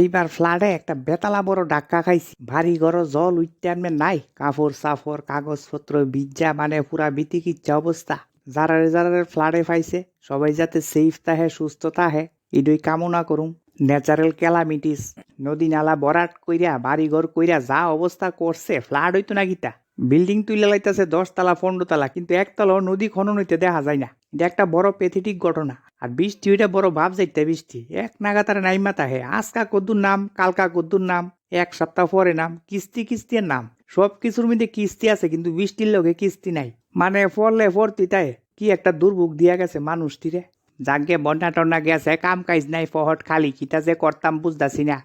এইবার ফ্লাডে একটা বেতালা বড় ডাক্কা খাইছি। ভারী ঘর জল উঠতে নাই। কাপড় সাফর কাগজপত্র বিজ্জা মানে পুরা বিতিকিচ্ছা অবস্থা। যারারে যারারে ফ্লাডে পাইছে সবাই যাতে সেফ তাহে, সুস্থ তাহে, ইডই কামনা করুম। ন্যাচারাল ক্যালামিটিস নদী নালা বরাট কইরা বাড়ি ঘর কইরা যা অবস্থা করছে, ফ্লাড হইতো না গীতা। বিল্ডিং তুলে লাইতেছে দশতলা পনেরো তালা, কিন্তু একতলা নদী খনন হইতে দেখা যায় না। এটা একটা বড় পেথেটিক ঘটনা। আর বৃষ্টি ওইটা বড় ভাব যাইতে বৃষ্টি। এক নাগাতার নাইমাতা হে। আজকা কদ্দুর নাম, কালকা কদ্দুর নাম, এক সপ্তাহ পরে নাম, কিস্তি কিস্তির নাম। সব কিছুর মধ্যে কিস্তি আছে, কিন্তু বৃষ্টির লগে কিস্তি নাই। মানে ফলে ভর্তি তাই। কি একটা দুর্ভোগ দিয়া গেছে মানুষটিরে। যাকে বন্যা টন্যা গেছে, কাম কাজ নাই, ফহট খালি, কিতা যে করতাম বুঝতাছি না।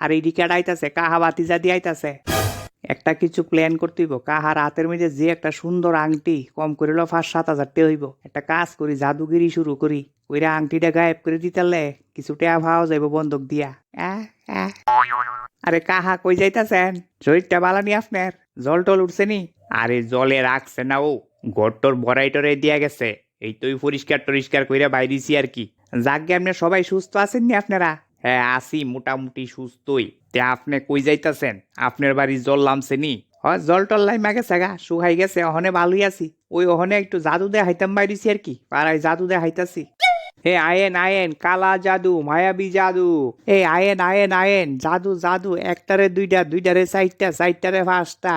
আর এইদিকে আইতাছে কাহা বাতিজা দিয়ে আইতাছে। একটা কিছু প্ল্যান করতে হইব। কাহার হাতের মধ্যে যে একটা সুন্দর আংটি কম করিল পাঁচ, সাত হাজার টাকা হইব। একটা কাজ করি, জাদুগিরি শুরু করি। ওইরা আংটিটা গায়েব করে দিতালে কিছু টাকা ভাও যাইব বন্ধক দিয়া। আরে কাহা কই যাইতাছেন? শরীরটা বালানি আপনার। জল টল উঠছে নি? আরে জলে রাখছে না ও। গট্টর ভরাই টরে দিয়া গেছে। এই তোই পরিষ্কার টরিষ্কার কইরা বাইরিছি আর কি। যাকে আপনি সবাই সুস্থ আছেন নি আপনারা? হ্যাঁ আসি, মোটামুটি সুস্থই। তে আপনি কই যাইতাছেন? আপনার বাড়ি জল লামছে নি? হয়, জল টল লাইমা গেছে গা শুকাই গেছে, অহনে ভালোই আছি। ওই অহনে একটু জাদু দে হাইতাম বাইরিছি আর কি, পাড়ায় জাদু দে হাইতাছি হে, আয়েন আয়েন, কালা জাদু, মায়াবী জাদু। এ আয়েন আয়েন আয়েন, জাদু জাদু, একটারে, দুইটা, দুইটারে, চারটা, চারটারে, পাঁচটা।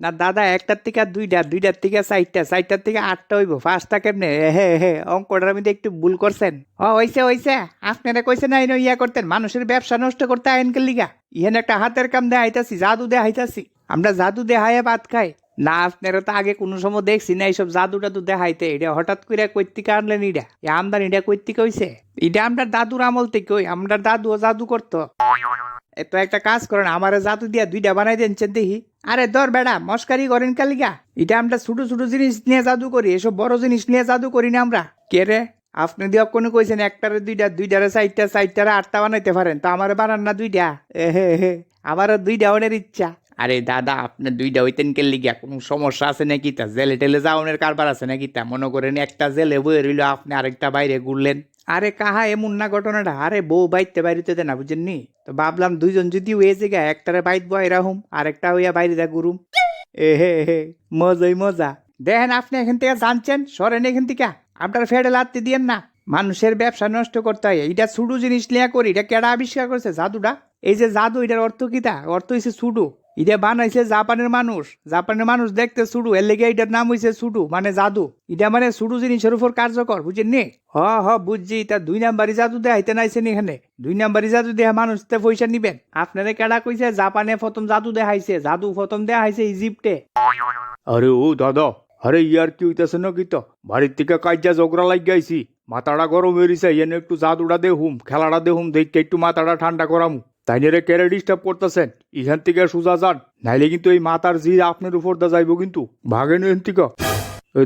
না, দাদা, একটার থেকে দুইটা, দুইটার থেকে চারটা, চারটার থেকে আটটা হইব। পাঁচটা কেমনে? হে হে অঙ্কটার মধ্যে একটু ভুল করছেন। ও হইছে হইছে। আপনারা কইছেন আইন ইয়া করতেন, মানুষের ব্যবসা নষ্ট করতে আইন কে লিগা। ইহেন একটা হাতের কাম দেয় দেখাইতাছি, জাদু দেখাইতাছি। আমরা জাদু দেখাইয়া ভাত খাই। না, আপনারা তো আগে কোনো সময় দেখছি না এইসব জাদু টাদু দেখাইতে। এটা হঠাৎ করে কৈতিকা আনলেন এটা এ এই আমদানিটা কৈতিকা হইছে? এটা আমরা দাদুর আমল থেকে ওই আমরা দাদুও জাদু করতো। এ তো একটা কাজ করেন, আমার জাদু দিয়া দুইটা বানাই দিচ্ছেন দেখি। আরে ধর বেড়া, মস্কারি করেন কালিগা এটা আমরা ছোট ছোট জিনিস নিয়ে জাদু করি, এসব বড় জিনিস নিয়ে জাদু করি না আমরা। কে রে? আপনি দিয়া কোনো কইছেন একটারে দুইটা, দুইটারে চারটা, চারটারে আটটা বানাইতে পারেন, তো আমার বানান না দুইটা। এ হে আমারও দুইটা অনের ইচ্ছা। আরে দাদা, আপনি দুইটা হইতেন কে লিগা? কোনো সমস্যা আছে নাকি তা? জেলে টেলে যাওনের কারবার আছে নাকি তা? মনে করেন একটা জেলে বয়ে রইল, আপনি আরেকটা বাইরে ঘুরলেন। আরে কাহা এমন না ঘটনাটা? আরে বউ বাইতে বাইরিতে দেয় না বুঝেননি? তো ভাবলাম দুইজন যদি হয়ে জায়গা একটারে বাইত বয় রাহুম আরেকটা হইয়া বাইরে দা গুরুম। এ হে হে, মজাই মজা। দেখেন আপনি এখান থেকে জানছেন, সরেন এখান থেকে। আপনার ফেডে লাত্তি দিয়েন না। মানুষের ব্যবসা নষ্ট করতে হয়। এটা ছুডু জিনিস লিয়া করি, এটা কেডা আবিষ্কার করছে জাদুটা? এই যে জাদু, এটার অর্থ কি তা? অর্থ হইছে ছুডু এটা বানাইছে জাপানের মানুষ। জাপানের মানুষ দেখতে ছুডু এর লেগে এটার নাম হইছে ছুডু মানে জাদু। এটা মানে ছুডু জিনিসের উপর কার্যকর বুঝেন নি? হ হ বুঝছি তা দুই নাম্বারি জাদু দেখাইতে নাইছেন এখানে। দুই নাম্বারি জাদু দেহা মানুষ তে পয়সা নিবেন। আপনারে কেডা কইছে জাপানে প্রথম জাদু দেখাইছে জাদু প্রথম দেখাইছে ইজিপ্টে। আরে ও দাদা আরে ইয়ার কি হইতেছে নাকি তো? বাড়ির থেকে কাজা জগরা লাগ গাইছি মাথাটা গরম হয়েছে এনে একটু জাদুটা দেহুম খেলাটা দেহুম দেখতে একটু মাথাটা ঠান্ডা করামু। তাই নিয়ে কেড়ে ডিস্টার্ব করতেছেন? এখান থেকে সোজা যান। নাইলে কিন্তু এই মাথার জি আপনার উপর দা যাইব কিন্তু। ভাগেন এখান থেকে।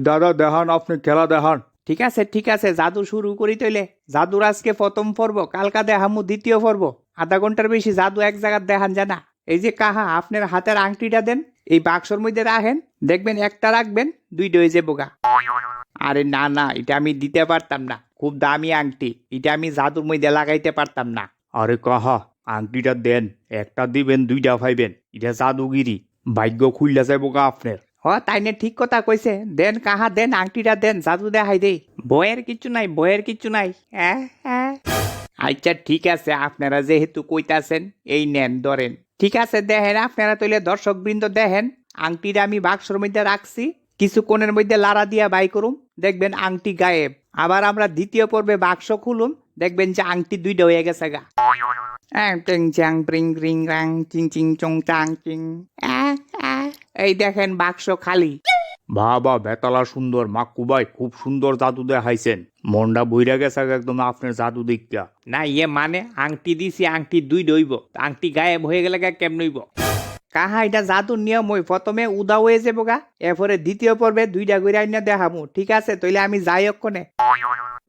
দাদা দেখান আপনি খেলা দেখান ঠিক আছে ঠিক আছে জাদু শুরু করি তৈলে জাদুর আজকে প্রথম পর্ব কালকা দেখামু দ্বিতীয় পর্ব। আধা ঘণ্টার বেশি জাদু এক জায়গার দেখান জানা। এই যে কাহা আপনার হাতের আংটিটা দেন এই বাক্সর মধ্যে রাখেন দেখবেন একটা রাখবেন দুইটা হয়ে যাব গা। আরে না না এটা আমি দিতে পারতাম না। খুব দামি আংটি এটা আমি জাদুর মধ্যে লাগাইতে পারতাম না। আরে কাহা আংটিটা দেন, একটা দিবেন, দুইটা পাইবেন এটা জাদুগিরি। ভাগ্য খুললা যাইব গা আপনার। হ, তাই না ঠিক কথা কইছে। দেন কাহা দেন, আংটিটা দেন, জাদু দেখাই দেই। বয়ের কিছু নাই বয়ের কিছু নাই। আচ্ছা ঠিক আছে, আপনারা যেহেতু কইতাছেন, এই নেন, ধরেন। ঠিক আছে, দেখেন, আপনারা তৈলে দর্শক বৃন্দ দেখেন, আংটিটা আমি বাক্সর মধ্যে রাখছি। কিছু কোণের মধ্যে লাড়া দিয়া বাই করুম। দেখবেন আংটি গায়েব। আবার আমরা দ্বিতীয় পর্বে বাক্স খুলুম। দেখবেন যে আংটি দুইটা হয়ে গেছে গা। আং টিং চাং প্রিং রিং রাং চিং চিং চং চাং চিং আহ, আহ। এই দেখেন বাক্স খালি বাবা বেতালা সুন্দর মাক্কু ভাই খুব সুন্দর জাদু দেখাইছেন। মনটা বইরা গেছে একদম আপনার জাদু দিকটা। না ইয়ে মানে আংটি দিছি আংটি দুই আংটি গায়েব হয়ে গেলে গা কেমন হইব? কাহা এটা জাদুর নিয়ম ওই প্রথমে উদা হয়ে যাব গা। এরপরে দ্বিতীয় পর্বে দুইটা আইনা দেখামু। ঠিক আছে তাইলে আমি যাই অক্ষণে।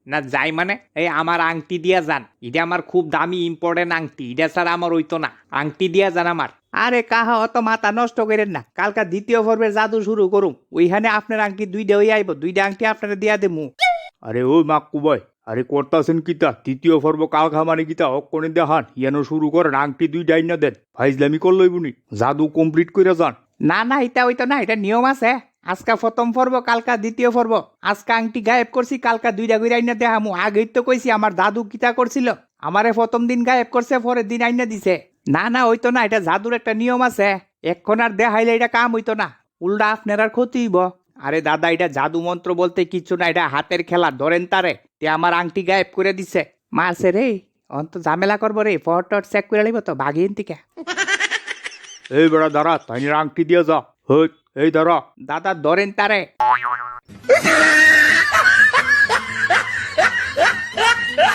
না যাই মানে? এই আমার আংটি দিয়া যান। এটা আমার খুব দামি ইম্পর্টেন্ট আংটি। এটা ছাড়া আমার হইতো না। আংটি দিয়া যান আমার। আরে কাহা অত মাথা নষ্ট করেন না। কালকা দ্বিতীয় পর্বের জাদু শুরু করুম। ওইখানে আপনার আংটি দুইটা হয়ে আইব। দুইটা আংটি আপনারা দিয়া দেমু আরে ওই মাক্কু ভাই আরে করতাছেন কিতা? তৃতীয় পর্ব কাল খামানি কিতা? অক্ষণে দেখান। ইয়ানো শুরু করেন আংটি দুই ডাইন দেন। ফাইজলামি করলই বুনি জাদু কমপ্লিট করে যান। না না এটা হইতো না। এটা নিয়ম আছে। আজকা প্রথম পর্ব, কালকা দ্বিতীয় পর্ব। আজকা আংটি গায়েব করছি, কালকা দুইটা করে আইনা দেখামু। আগেই তো কইছি, আমার দাদু কিতা করছিল? আমারে প্রথম দিন গায়েব করছে, পরের দিন আইনা দিছে। না না, হইতো না, এটা জাদুর একটা নিয়ম আছে। এক্ষণ আর দেখাইলে এটা কাম হইতো না। উল্টা আপনার ক্ষতি হইব। আরে দাদা, এটা জাদু মন্ত্র বলতে কিছু না, এটা হাতের খেলা, ধরেন তারে। তে আমার আংটি গায়েব করে দিছে। মারছে রে, অন্ত ঝামেলা করব রে, ফট চেক করে লিব তো বাগিন থেকে এই বেড়া দাঁড়া, তাইনের আংটি দিয়ে যা হই। এই ধরো দাদা ধরেন তারে।